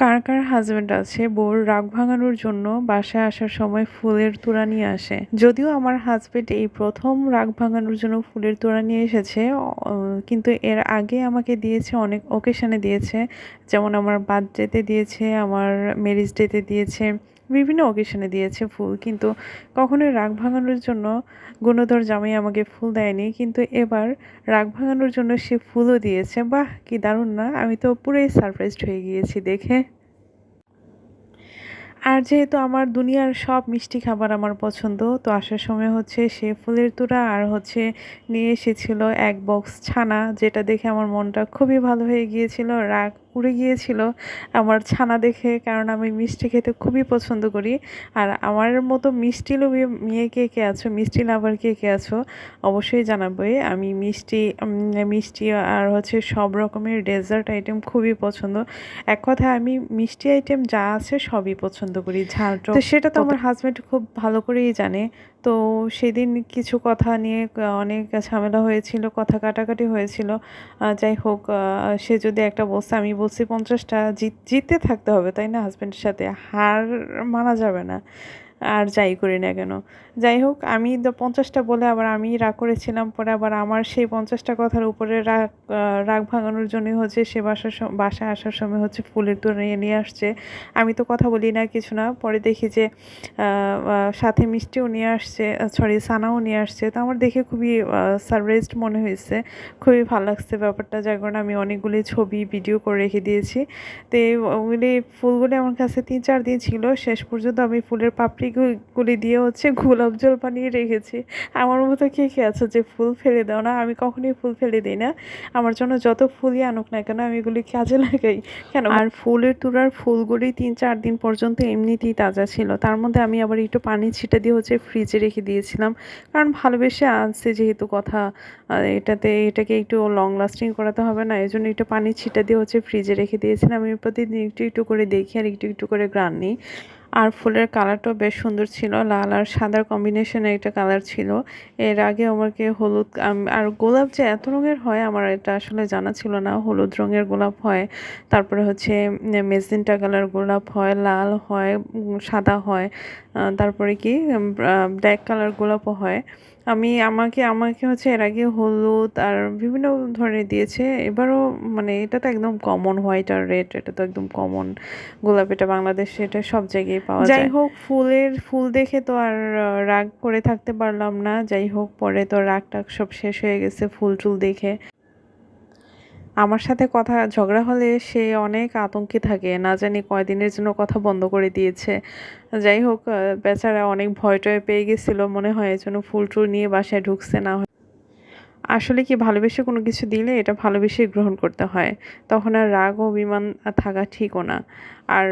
কার কার husband আছে, বউর রাগ ভাঙানোর জন্য বাসায় আসার সময় ফুলের তোড়া নিয়ে আসে। যদিও আমার হাজব্যান্ড এই প্রথম রাগ ভাঙানোর জন্য ফুলের তোড়া নিয়ে এসেছে কিন্তু এর আগে আমাকে দিয়েছে, অনেক ওকেশনে দিয়েছে। যেমন আমার বার্থডেতে দিয়েছে, আমার ম্যারেজ ডেতে দিয়েছে, বিভিন্ন ওকেশনে দিয়েছে ফুল। কিন্তু কখনোই রাগ ভাঙানোর জন্য গুণধর জামাই আমাকে ফুল দেয়নি। কিন্তু এবার রাগ ভাঙানোর জন্য সে ফুলও দিয়েছে। বাহ, কি দারুণ না? আমি তো পুরোই সারপ্রাইজড হয়ে গিয়েছি দেখে। আর যেহেতু আমার দুনিয়ার সব মিষ্টি খাবার আমার পছন্দ, তো আসার সময় হচ্ছে সে ফুলের তোড়া আর হচ্ছে নিয়ে এসেছিল এক বক্স ছানা, যেটা দেখে আমার মনটা খুবই ভালো হয়ে গিয়েছিল। রাগ উড়ে গিয়েছিল আমার ছানা দেখে কারণ আমি মিষ্টি খেতে খুবই পছন্দ করি। আর আমার মতো মিষ্টি লোভী মেয়ে কে কে আছো মিষ্টি লাভার কে কে আছো অবশ্যই জানাবে। আমি মিষ্টি মিষ্টি আর হচ্ছে সব রকমের ডেজার্ট আইটেম খুবই পছন্দ। এক কথায় আমি মিষ্টি আইটেম যা আছে সবই পছন্দ করি ঝাল তো সেটা তো আমার হাজব্যান্ড খুব ভালো করেই জানে। তো সেদিন কিছু কথা নিয়ে অনেক ঝামেলা হয়েছিল কথা কাটাকাটি হয়েছিল। যাই হোক সে যদি একটা বলছে আমি বলছি পঞ্চাশটা জিত জিততে থাকতে হবে তাই না? হাজব্যান্ডের সাথে। হার মানা যাবে না। আর যাই করি না কেন। যাই হোক, আমি পঞ্চাশটা বলে আবার আমি রাগ করেছিলাম, পরে আবার আমার সেই পঞ্চাশটা কথার উপরে রাগ রাগ ভাঙানোর জন্যই হচ্ছে সে বাসার বাসায় আসার সময় হচ্ছে ফুলের তোড়া নিয়ে নিয়ে আসছে। আমি তো কথা বলি না কিছু না, পরে দেখি যে সাথে মিষ্টিও নিয়ে আসছে সরি সানাও নিয়ে আসছে। তো আমার দেখে খুবই সারপ্রাইজড মনে হয়েছে। খুবই ভালো লাগছে ব্যাপারটা, যার কারণে আমি অনেকগুলি ছবি ভিডিও করে রেখে দিয়েছি। তো ওগুলি ফুলগুলি আমার কাছে তিন চার দিন ছিল, শেষ পর্যন্ত আমি ফুলের পাপড়িগুলি দিয়ে হচ্ছে গোলাপ জল বানিয়ে রেখেছি। আমার মতো কে কে আছে যে ফুল ফেলে দাও না? আমি কখনোই ফুল ফেলে দিই না। আমার জন্য যত ফুলই আনুক না কেন, আমি এগুলি কাজে লাগাই। কেন? আর ফুলের তুড়ার ফুলগুলি তিন চার দিন পর্যন্ত এমনিতেই তাজা ছিল। তার মধ্যে আমি আবার একটু পানি ছিটা দিয়ে হচ্ছে ফ্রিজে রেখে দিয়েছিলাম। কারণ ভালোবেসে আনছে যেহেতু কথা। এটাতে, এটাকে একটু লং লাস্টিং করাতে হবে না। এই জন্য একটু পানি ছিটা দিয়ে হচ্ছে ফ্রিজে রেখে দিয়েছিলাম। আমি প্রতিদিন একটু একটু করে দেখি আর একটু একটু করে গ্রান। নিই আর ফুলের কালারটাও বেশ সুন্দর ছিল, লাল আর সাদার কম্বিনেশনে একটা কালার ছিল। এর আগে আমাকে হলুদ আর গোলাপ যে এত রঙের হয় আমার এটা আসলে জানা ছিল না। হলুদ রঙের গোলাপ হয়, তারপরে হচ্ছে মেজেন্টা কালার গোলাপ হয়, লাল হয় সাদা হয় তারপরে কি ব্ল্যাক কালার গোলাপও হয়। আমি, আমাকে আমাকে হচ্ছে এর আগে হলুদ আর বিভিন্ন ধরনের দিয়েছে, এবারও মানে এটা তো একদম কমন হোয়াইট আর রেড এটা তো একদম কমন গোলাপ এটা বাংলাদেশে, এটা সব জায়গায় পাওয়া যায়। যাই হোক ফুলের ফুল দেখে তো আর রাগ করে থাকতে পারলাম না। যাই হোক পরে তো রাগ টাগ সব শেষ হয়ে গেছে ফুল টুল দেখে। আমার সাথে কথা ঝগড়া হলে সে অনেক আতঙ্কে থাকে না জানি কয়দিনের জন্য কথা বন্ধ করে দিয়েছে। যাই হোক বেচারা অনেক ভয় টয় পেয়ে গেছিল মনে হয় এই জন্য ফুল টুল নিয়ে বাসায় ঢুকছে না আসলে কি ভালোবেসে কোনো কিছু দিলে এটা ভালোবেসে গ্রহণ করতে হয়? তখন আর রাগ অভিমান থাকা ঠিকও না। আর